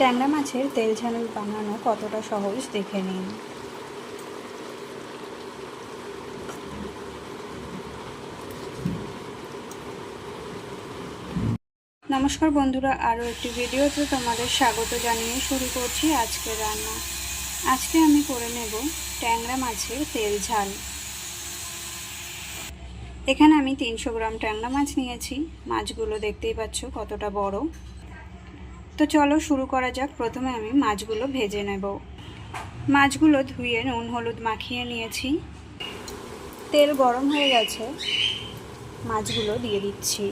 ট্যাংরা মাছের তেল ঝাল বানানো কতটা সহজ দেখে নিন। নমস্কার বন্ধুরা, আরও একটি ভিডিওতে তোমাদের স্বাগত জানিয়ে শুরু করছি আজকের রান্না। আজকে আমি করে নেব ট্যাংরা মাছের তেল ঝাল। এখানে আমি তিনশো গ্রাম ট্যাংরা মাছ নিয়েছি। মাছগুলো দেখতেই পাচ্ছ কতটা বড়। তো চলো শুরু করা যাক। প্রথমে আমি মাছগুলো ভেজে নেব। মাছগুলো ধুয়ে নুন, হলুদ মাখিয়ে নিয়েছি। তেল গরম হয়ে গেছে। মাছগুলো দিয়ে দিচ্ছি।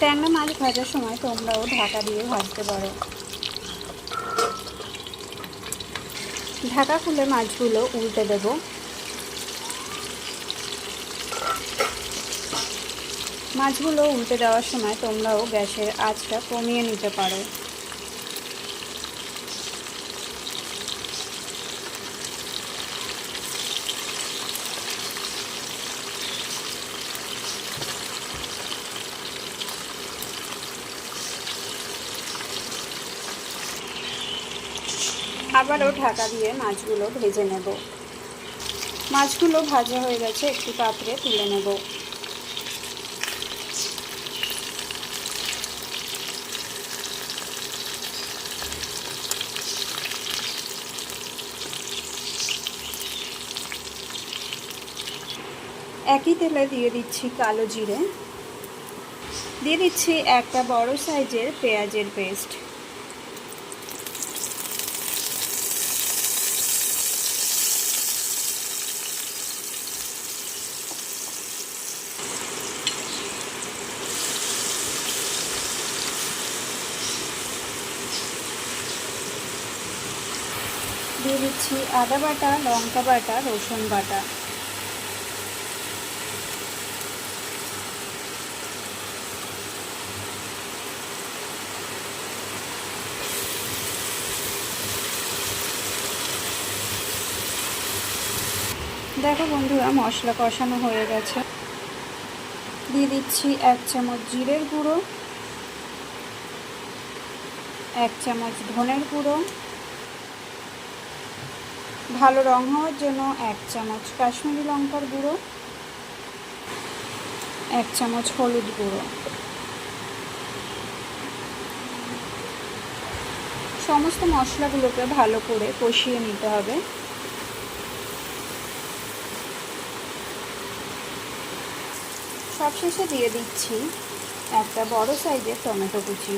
ট্যাংরা মাছ ভাজার সময় তোমরাও ঢাকা দিয়ে ভাজতে পারো। ঢাকা খুলে মাছগুলো উল্টে দেব। মাছগুলো উল্টে দেওয়ার সময় তোমরাও গ্যাসের আঁচটা কমিয়ে নিতে পারো। আবারও ঢাকা দিয়ে মাছগুলো ভেজে নেব। মাছগুলো ভাজা হয়ে গেছে, একটি পাত্রে তুলে নেব। একই তেলে দিয়ে দিচ্ছি কালো জিরে। দিয়ে দিচ্ছি একটা বড় সাইজের পেঁয়াজের পেস্ট। দিয়ে দিচ্ছি আদা বাটা, লঙ্কা বাটা, রসুন বাটা। দেখো বন্ধুরা, মশলা কষানো হয়ে গেছে। দিয়ে দিচ্ছি এক চামচ জিরের গুঁড়ো, এক চামচ ধনের গুঁড়ো। ভালো রং হওয়ার জন্য এক চামচ কাশ্মীরি লঙ্কার গুঁড়ো, এক চামচ হলুদ গুঁড়ো। সমস্ত মশলাগুলোকে ভালো করে কষিয়ে নিতে হবে। সবশেষে দিয়ে দিচ্ছি একটা বড় সাইজের টমেটো কুচি।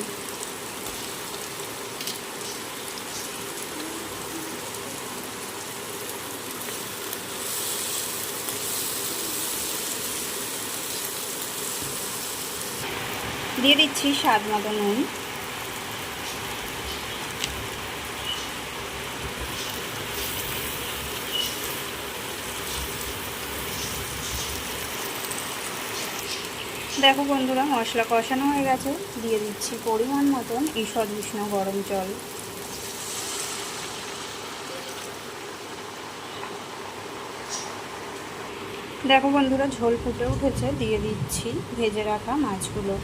দিয়ে দিচ্ছি স্বাদ মতো নুন। দেখো বন্ধুরা, মশলা কষানো হয়ে গেছে। দিয়ে দিচ্ছি পরিমাণ মতন ঈষদ উষ্ণ গরম জল। দেখো বন্ধুরা, ঝোল ফুটে উঠেছে। দিয়ে দিচ্ছি ভেজে রাখা মাছগুলো।